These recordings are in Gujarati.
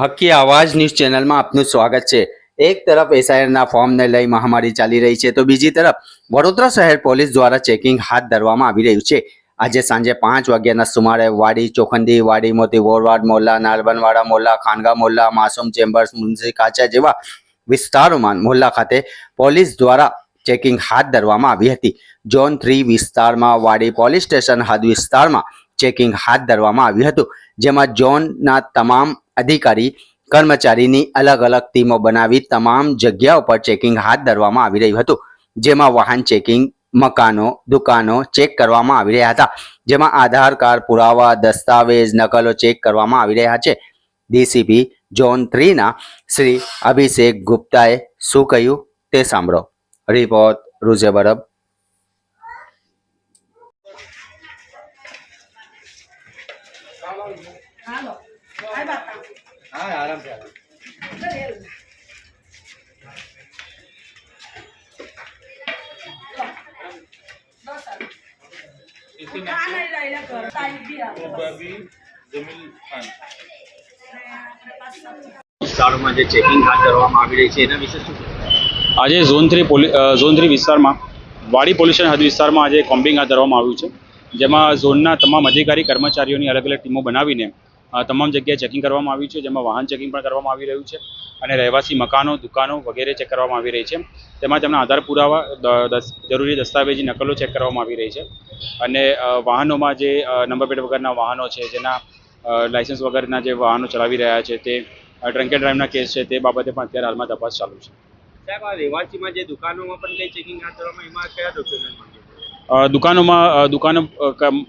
હકી આવાજ ન્યૂઝ ચેનલમાં આપનું સ્વાગત છે. એક તરફ એસઆઈઆરના ફોર્મને લઈ મહામારી ચાલી રહી છે તો બીજી તરફ વડોદરા શહેર પોલીસ દ્વારા ચેકિંગ હાથ ધરવામાં આવી રહ્યું છે. આજે સાંજે પાંચ વાગ્યાના સુમારે વાડી ચોખંદી વાડી મોતી, વોરવાડ મોલ્લા નારબનવાડા મોલ્લા, ખાનગા મોલ્લા, માસુમ ચેમ્બર્સ મુન્સી કાચા જેવા વિસ્તારોમાં મોલ્લા ખાતે પોલીસ દ્વારા ચેકિંગ હાથ ધરવામાં આવી હતી. ઝોન થ્રી વિસ્તારમાં, વાડી પોલીસ સ્ટેશન હદ વિસ્તારમાં ચેકિંગ હાથ ધરવામાં આવ્યું હતું, જેમાં ઝોનના તમામ અધિકારી, કર્મચારીની અલગ અલગ ટીમો બનાવી તમામ જગ્યાઓ પર ચેકિંગ હાથ ધરવામાં આવી રહ્યું હતું. જેમાં વાહન ચેકિંગ, મકાનો, દુકાનો ચેક કરવામાં આવી રહ્યા હતા. જેમાં આધાર કાર્ડ, પુરાવા, દસ્તાવેજ, નકલો ચેક કરવામાં આવી રહ્યા છે. ડીસીપી ઝોન થ્રીના શ્રી અભિષેક ગુપ્તાએ શું કહ્યું તે સાંભળો. રિપોર્ટ રૂઝે બરબ. હાલો આય બાપા હા આરામ જે ચેકિંગ હાથ ધરવામાં આવી રહી છે આજે ઝોન થ્રી પોલી ઝોન થ્રી વિસ્તારમાં, વાડી પોલ્યુશન હદ વિસ્તારમાં આજે કોમ્બિંગ હાથ ધરવામાં આવ્યું છે. જેમાં ઝોનના તમામ અધિકારી, કર્મચારીઓની અલગ અલગ ટીમો બનાવીને તમામ જગ્યાએ ચેકિંગ કરવામાં આવ્યું છે, જેમાં વાહન ચેકિંગ પણ કરવામાં આવી રહ્યું છે અને રહેવાસી મકાનો, દુકાનો વગેરે ચેક કરવામાં આવી રહી છે. તેમાં તેમના આધાર પુરાવા જરૂરી દસ્તાવેજી નકલો ચેક કરવામાં આવી રહી છે. અને વાહનોમાં જે નંબર પ્લેટ વગરના વાહનો છે, જેના લાઇસન્સ વગરના જે વાહનો ચલાવી રહ્યા છે, તે ડ્રંક એન્ડ ડ્રાઈવના કેસ છે, તે બાબતે પણ અત્યારે હાલમાં તપાસ ચાલુ છે. સાહેબ, આ રહેવાસીમાં જે દુકાનોમાં પણ કઈ ચેકિંગ હાથ ધરવામાં એમાં કયા ડોક્યુમેન્ટ દુકાનોમાં દુકાનો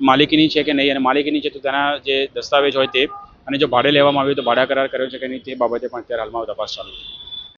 માલિકીની છે કે નહીં? અને માલિકીની છે તો તેના જે દસ્તાવેજ હોય તે, અને જો ભાડે લેવામાં આવ્યું તો ભાડા કરાર કર્યો છે કે નહીં તે બાબતે પણ અત્યારે હાલમાં તપાસ ચાલુ છે.